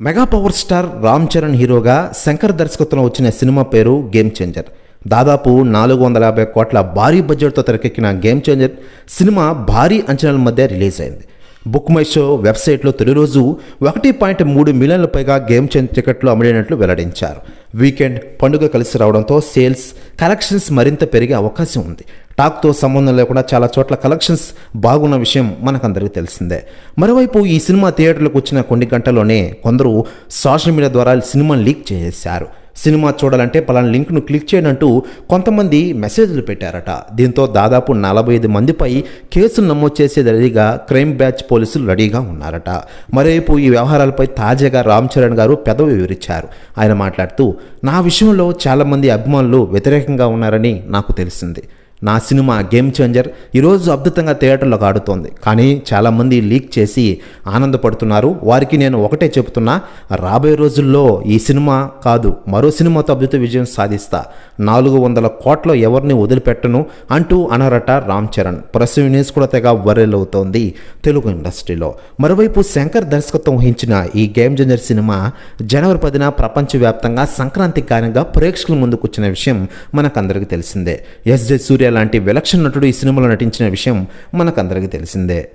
Mega power star Ram Charan హీరోగా శంకర్ దర్శకత్వంలో వచ్చిన సినిమా పేరు గేమ్ చేంజర్ దాదాపు నాలుగు వందల యాభై కోట్ల భారీ బడ్జెట్తో తెరకెక్కిన గేమ్ చేంజర్ సినిమా భారీ అంచనాల మధ్య రిలీజ్ అయింది. బుక్ మై షో వెబ్సైట్లో తొలి రోజు ఒకటి పాయింట్ మూడు మిలియన్ల పైగా గేమ్ చేంజ్ టికెట్లు అమ్మిడినట్లు వెల్లడించారు. వీకెండ్ పండుగ కలిసి రావడంతో సేల్స్ కలెక్షన్స్ మరింత పెరిగే అవకాశం ఉంది. టాక్తో సంబంధం లేకుండా చాలా చోట్ల కలెక్షన్స్ బాగున్న విషయం మనకందరికీ తెలిసిందే. మరోవైపు ఈ సినిమా థియేటర్లకు వచ్చిన కొన్ని గంటల్లోనే కొందరు సోషల్ మీడియా ద్వారా సినిమా లీక్ చేసేశారు. సినిమా చూడాలంటే పలానా లింక్ను క్లిక్ చేయండి అంటూ కొంతమంది మెసేజ్లు పెట్టారట. దీంతో దాదాపు నలభై ఐదు మందిపై కేసులు నమోదు చేసే రెడీగా క్రైమ్ బ్యాచ్ పోలీసులు రెడీగా ఉన్నారట. మరోవైపు ఈ వ్యవహారాలపై తాజాగా రామ్ చరణ్ గారు పెదవి వివరించారు ఆయన మాట్లాడుతూ నా విషయంలో చాలామంది అభిమానులు వ్యతిరేకంగా ఉన్నారని నాకు తెలిసింది. నా సినిమా గేమ్ చేంజర్. ఈరోజు అద్భుతంగా థియేటర్లకు ఆడుతోంది. కానీ చాలామంది లీక్ చేసి ఆనందపడుతున్నారు. వారికి నేను ఒకటే చెబుతున్నా రాబోయే రోజుల్లో ఈ సినిమా కాదు మరో సినిమాతో అద్భుత విజయం సాధిస్తా. నాలుగు వందల కోట్ల ఎవరిని వదిలిపెట్టను అంటూ అనరట రామ్ చరణ్. ప్రెస్ న్యూస్ కూడా తెగ వైరల్ అవుతోంది తెలుగు ఇండస్ట్రీలో. మరోవైపు శంకర్ దర్శకత్వం వహించిన ఈ గేమ్ చేంజర్ సినిమా జనవరి పదిన ప్రపంచవ్యాప్తంగా సంక్రాంతి కారణంగా ప్రేక్షకుల ముందుకు వచ్చిన విషయం మనకందరికీ తెలిసిందే. ఎస్ జె సూర్య లాంటి విలక్షణ నటుడు ఈ సినిమాలో నటించిన విషయం మనకందరికీ తెలిసిందే.